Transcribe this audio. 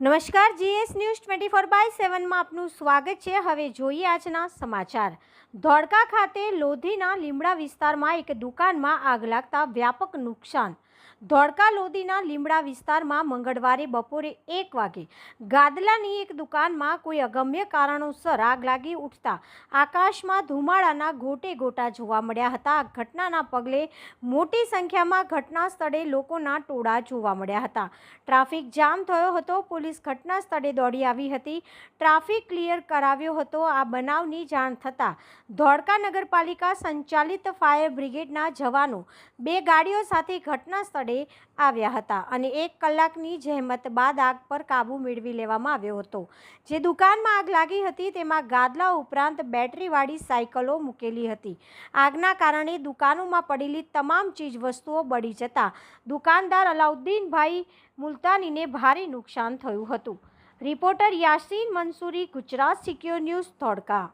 નમસ્કાર, GS news twenty four by સેવનમાં આપનું સ્વાગત છે. હવે જોઈએ આજના સમાચાર. ધોળકા ખાતે લોધીના લીમડા વિસ્તારમાં એક દુકાનમાં આગ લાગતા વ્યાપક નુકસાન ધોળકા લોધીના લીમડા વિસ્તારમાં મંગળવારે બપોરે એક વાગે ગાદલાની એક દુકાનમાં કોઈ અગમ્ય કારણોસર આગ લાગી ઉઠતા આકાશમાં ધુમાડાના ગોટે ગોટા જોવા મળ્યા હતા. ઘટનાના પગલે મોટી સંખ્યામાં ઘટના સ્થળે લોકોના ટોળા જોવા મળ્યા હતા. ટ્રાફિક જામ થયો હતો. પોલીસ ઘટના સ્થળે દોડી આવી હતી. ટ્રાફિક ક્લિયર કરાવ્યો હતો. આ બનાવની જાણ થતાં ધોળકા નગરપાલિકા સંચાલિત ફાયર બ્રિગેડના જવાનો બે ગાડીઓ સાથે ઘટના સ્થળે આવ્યા હતા અને એક કલાકની જહેમત બાદ આગ પર કાબૂ મેળવી લેવામાં આવ્યો હતો. જે દુકાનમાં આગ લાગી હતી તેમાં ગાદલા ઉપરાંત બેટરીવાળી સાયકલો મૂકેલી હતી. આગના કારણે દુકાનોમાં પડેલી તમામ ચીજ વસ્તુઓ બળી જતા દુકાનદાર અલાઉદ્દીનભાઈ મુલતાનીને ભારે નુકસાન થયું હતું. Reporter Yasin Mansuri, Gujarat secure news, Dholka.